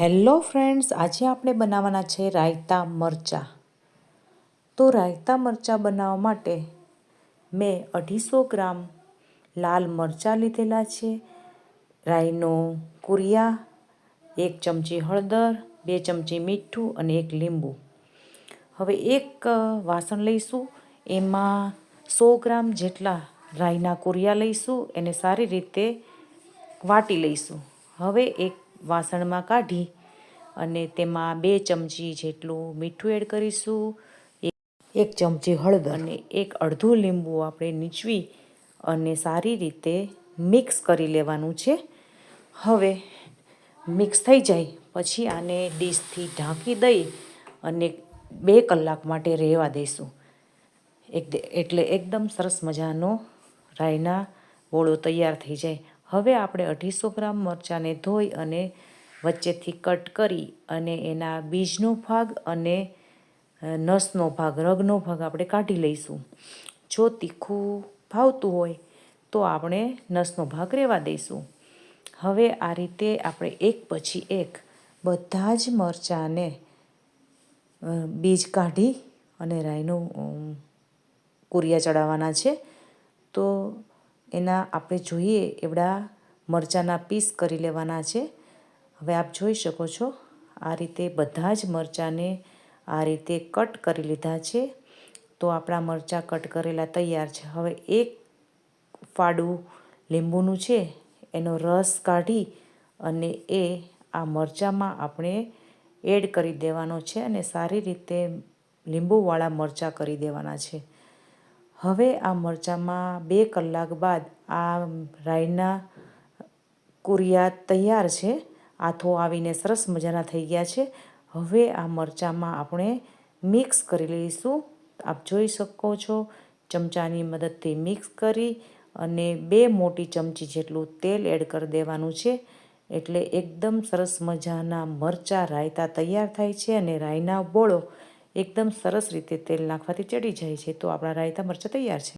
Hello friends, આજે આપણે બનાવવાના છે રાયતા મરચાં. તો રાયતા મરચાં બનાવવા માટે મેં અઢીસો ગ્રામ લાલ મરચાં લીધેલા છે રાઈનો કુરિયા, એક ચમચી હળદર, બે ચમચી મીઠું અને એક લીંબુ. હવે એક વાસણ લઈશું, એમાં સો ગ્રામ જેટલા રાઈના કુરિયા લઈશું, એને સારી રીતે વાટી લઈશું. હવે એક વાસણમાં કાઢી અને તેમાં બે ચમચી જેટલું મીઠું એડ કરીશું એક ચમચી હળદર. અને એક અડધું લીંબુ આપણે નીચવી અને સારી રીતે મિક્સ કરી લેવાનું છે. હવે મિક્સ થઈ જાય પછી આને ડીશથી ઢાંકી દઈ અને બે કલાક માટે રહેવા દઈશું એક એટલે એકદમ સરસ મજાનો રાયના બોળો તૈયાર થઈ જાય. હવે આપણે અઢીસો ગ્રામ મરચાંને ધોઈ અને વચ્ચેથી કટ કરી અને એના બીજનો ભાગ અને નસનો ભાગ, રગનો ભાગ આપણે કાઢી લઈશું. જો તીખું ભાવતું હોય તો આપણે નસનો ભાગ રહેવા દઈશું. હવે આ રીતે આપણે એક પછી એક બધા જ મરચાંને બીજ કાઢી અને રાઈનું કુરિયા ચડાવવાના છે. તો એના આપણે જોઈએ એવડા મરચાંના પીસ કરી લેવાના છે. હવે આપ જોઈ શકો છો, આ રીતે બધા જ મરચાંને આ રીતે કટ કરી લીધા છે. તો આપણા મરચાં કટ કરેલા તૈયાર છે. હવે એક ફાડું લીંબુનું છે, એનો રસ કાઢી અને એ આ મરચાંમાં આપણે એડ કરી દેવાનો છે અને સારી રીતે લીંબુવાળા મરચાં કરી દેવાના છે. હવે આ મરચાંમાં બે કલાક બાદ આ રાઈના કુરિયા તૈયાર છે. આથો આવીને સરસ મજાના થઈ ગયા છે. હવે આ મરચાંમાં આપણે મિક્સ કરી લઈશું. આપ જોઈ શકો છો, ચમચાની મદદથી મિક્સ કરી અને બે મોટી ચમચી જેટલું તેલ એડ કરી દેવાનું છે. એટલે એકદમ સરસ મજાના મરચાં રાયતા તૈયાર થાય છે અને રાયના બોળો એકદમ સરસ રીતે તેલ નાખવાથી ચડી જાય છે. તો આપણા રાયતા મરચાં તૈયાર છે.